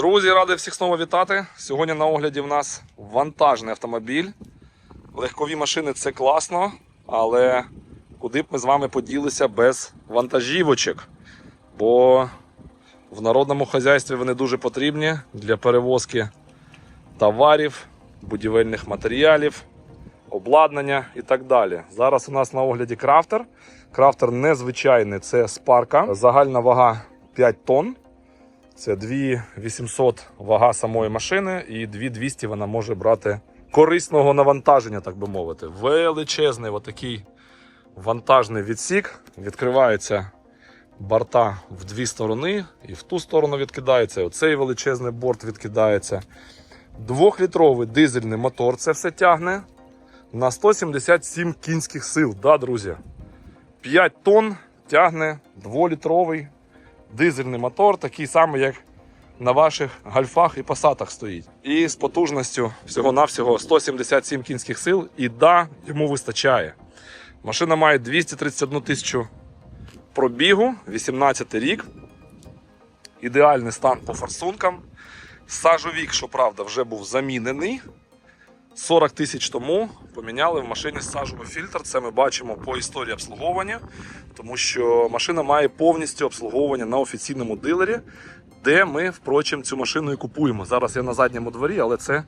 Друзі, радий всіх знову вітати. Сьогодні на огляді в нас вантажний автомобіль. Легкові машини це класно, але куди б ми з вами поділися без вантажівочок? Бо в народному хазяйстві вони дуже потрібні для перевозки товарів, будівельних матеріалів, обладнання і так далі. Зараз у нас на огляді крафтер. Крафтер незвичайний, це спарка. Загальна вага 5 тонн. Це 2800 вага самої машини і 2200 вона може брати корисного навантаження, так би мовити. Величезний отакий вантажний відсік. Відкриваються борта в дві сторони, і в ту сторону відкидається. Оцей величезний борт відкидається. Двохлітровий дизельний мотор це все тягне на 177 кінських сил. Да, друзі? 5 тонн тягне дволітровий дизельний мотор, такий самий, як на ваших гальфах і пасатах стоїть. І з потужністю всього-навсього 177 кінських сил. І да, йому вистачає. Машина має 231 тисячу пробігу, 18 рік. Ідеальний стан по форсункам. Сажовік, щоправда, вже був замінений. 40 тисяч тому поміняли в машині сажовий фільтр. Це ми бачимо по історії обслуговування, тому що машина має повністю обслуговування на офіційному дилері, де ми, впрочем, цю машину і купуємо. Зараз я на задньому дворі, але це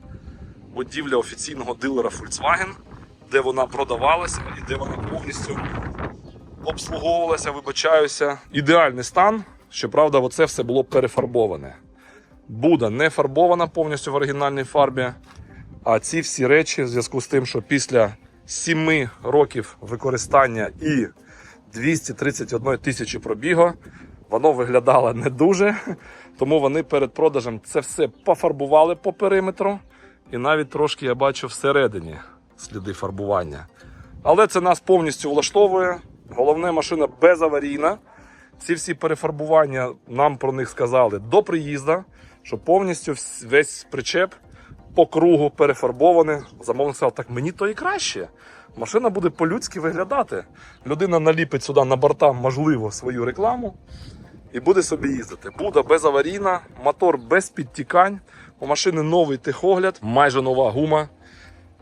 будівля офіційного дилера Volkswagen, де вона продавалася і де вона повністю обслуговувалася, вибачаюся. Ідеальний стан. Щоправда, оце все було перефарбоване. Буда не фарбована повністю в оригінальній фарбі. А ці всі речі, в зв'язку з тим, що після 7 років використання і 231 тисячі пробігу, воно виглядало не дуже. Тому вони перед продажем це все пофарбували по периметру. І навіть трошки я бачу всередині сліди фарбування. Але це нас повністю влаштовує. Головне, машина безаварійна. Ці всі перефарбування нам про них сказали до приїзду, що повністю весь причеп по кругу перефарбований. Замовник сказав, так мені то і краще. Машина буде по-людськи виглядати. Людина наліпить сюди на борта, можливо, свою рекламу і буде собі їздити. Буде безаварійна, мотор без підтікань. У машини новий техогляд, майже нова гума.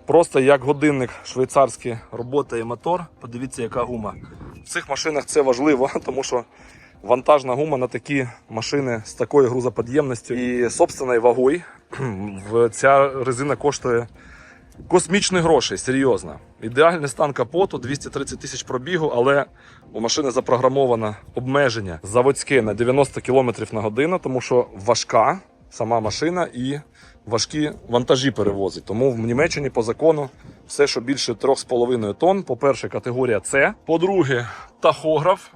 Просто як годинник швейцарський роботає мотор. Подивіться, яка гума. В цих машинах це важливо, тому що вантажна гума на такі машини з такою грузоподємністю і собственною вагою. Ця резина коштує космічних грошей, серйозно. Ідеальний стан капоту, 230 тисяч пробігу, але у машини запрограмовано обмеження заводське на 90 км на годину, тому що важка сама машина і важкі вантажі перевозить. Тому в Німеччині по закону все, що більше 3,5 тонн, по-перше, категорія С. По-друге, тахограф.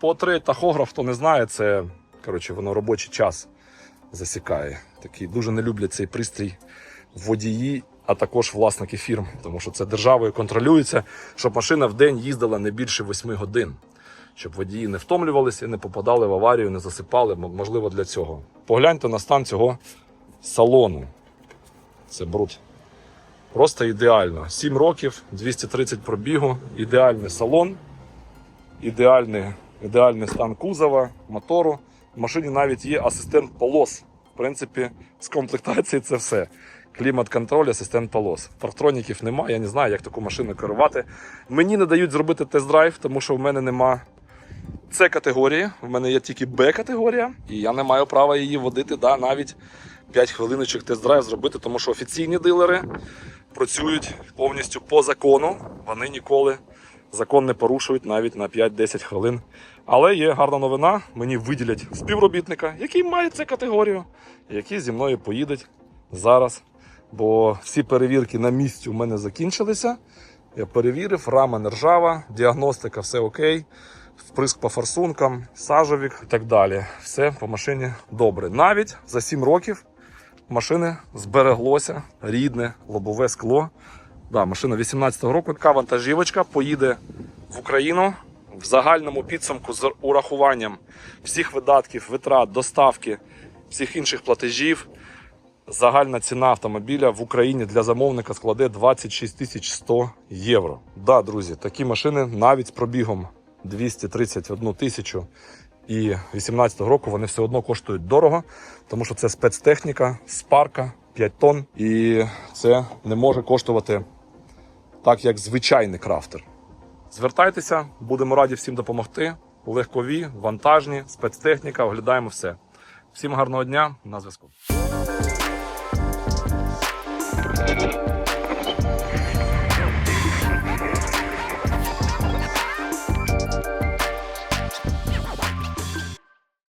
По-третє, тахограф, хто не знає, це коротше, воно робочий час засікає. Такі дуже не люблять цей пристрій водії, а також власники фірм, тому що це державою контролюється, щоб машина в день їздила не більше 8 годин. Щоб водії не втомлювалися, не попадали в аварію, не засипали, можливо, для цього. Погляньте на стан цього салону. Це бруд. Просто ідеально. 7 років, 230 пробігу, ідеальний салон, ідеальний, ідеальний стан кузова, мотору. В машині навіть є асистент полос. В принципі, з комплектації це все. Клімат-контроль, асистент полос. Парктроніків немає, я не знаю, як таку машину керувати. Мені не дають зробити тест-драйв, тому що в мене нема С категорії, в мене є тільки Б категорія, і я не маю права її водити да, навіть 5 хвилиночок тест-драйв зробити, тому що офіційні дилери працюють повністю по закону. Вони ніколи закон не порушують навіть на 5-10 хвилин. Але є гарна новина: мені виділять співробітника, який має цю категорію, який зі мною поїде зараз. Бо всі перевірки на місці у мене закінчилися. Я перевірив, рама не ржава, діагностика, все окей. Вприск по форсункам, сажовік і так далі. Все по машині добре. Навіть за 7 років машини збереглося рідне лобове скло. Да, машина 18-го року. Така вантажівочка поїде в Україну в загальному підсумку з урахуванням всіх видатків, витрат, доставки, всіх інших платежів. Загальна ціна автомобіля в Україні для замовника складе 26 100 євро. Да, друзі, такі машини навіть з пробігом 231 тисячу і 18-го року вони все одно коштують дорого, тому що це спецтехніка, спарка, 5 тонн, і це не може коштувати так, як звичайний крафтер. Звертайтеся, будемо раді всім допомогти. Легкові, вантажні, спецтехніка, оглядаємо все. Всім гарного дня, на зв'язку.